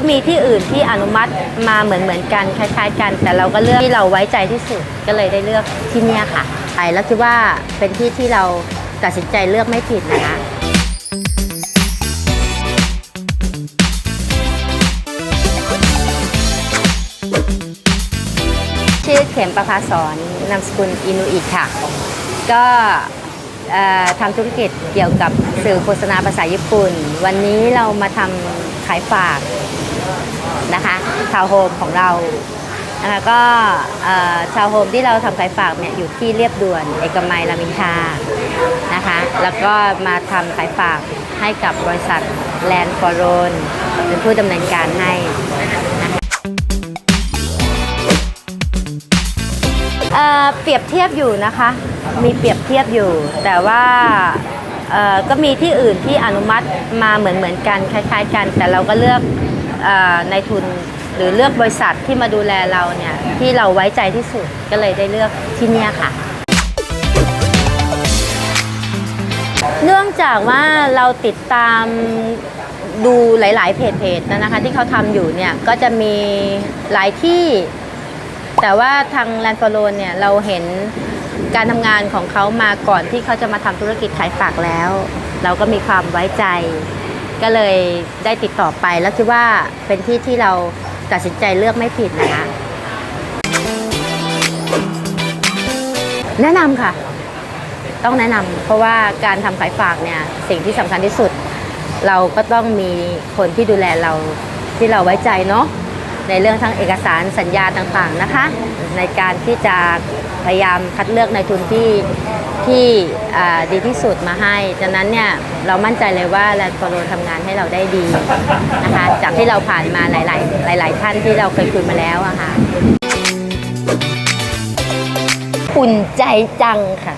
ก็มีที่อื่นที่อนุมัติมาเหมือนเหมือนกันคล้ายๆ กัน แต่เราก็เลือกที่เราไว้ใจที่สุดก็เลยได้เลือกที่เนี่ยค่ะไปแล้วคิดว่าเป็นที่ที่เราตัดสินใจเลือกไม่ผิดนะคะชื่อเข็มประภาสอนนามสกุลอินุอิค่ะ ก็ทำธุรกิจเกี่ยวกับสื่อโฆษณาภาษาญี่ปุ่น วันนี้เรามาทำขายฝาก นะคะชาวโฮมของเรานะคะก็ชาวโฮมที่เราทำขายฝากเนี่ยอยู่ที่เรียบด่วนเอกมัยรามินทานะคะแล้วก็มาทำขายฝากให้กับบริษัทแลนด์ฟอร์โรนเป็นผู้ดำเนินการให้เอ่อเปรียบเทียบอยู่นะคะ มีเปรียบเทียบอยู่ แต่ว่าเออก็มีที่อื่นที่อนุมัติมาเหมือนเหมือนกันคล้าย ๆ กัน แต่เราก็เลือก ในทุนหรือเลือกบริษัทที่มาดูแลเราเนี่ยที่เราไว้ใจที่สุดก็เลยได้เลือกที่เนี่ยค่ะ เนื่องจากว่าเราติดตามดูหลาย ๆ เพจเพจนะคะ ที่เขาทำอยู่เนี่ยก็จะมีหลายที่ แต่ว่าทางแลนด์ฟอร์โลนเนี่ยเราเห็นการทำงานของเขามาก่อนที่เขาจะมาทำธุรกิจขายฝากแล้ว เราก็มีความไว้ใจ ก็เลยได้ติดต่อไปแล้วคิดว่าเป็นที่ที่เราตัดสินใจเลือกไม่ผิดนะคะแนะนำค่ะ ต้องแนะนำเพราะว่าการทำขายฝากเนี่ยสิ่งที่สำคัญที่สุด เราก็ต้องมีคนที่ดูแลเราที่เราไว้ใจเนาะ ในเรื่องทั้งเอกสารสัญญาต่างๆนะคะ ในการที่จะพยายามคัดเลือกในทุนที่ที่ดีที่สุดมาให้ ดังนั้นเนี่ยเรามั่นใจเลยว่าแลนด์ฟอร์โรทำงานให้เราได้ดีนะคะจากที่เราผ่านมาหลาย ๆ หลาย ๆ ท่านที่เราเคยคุยมาแล้วอะค่ะอุ่นใจจังค่ะ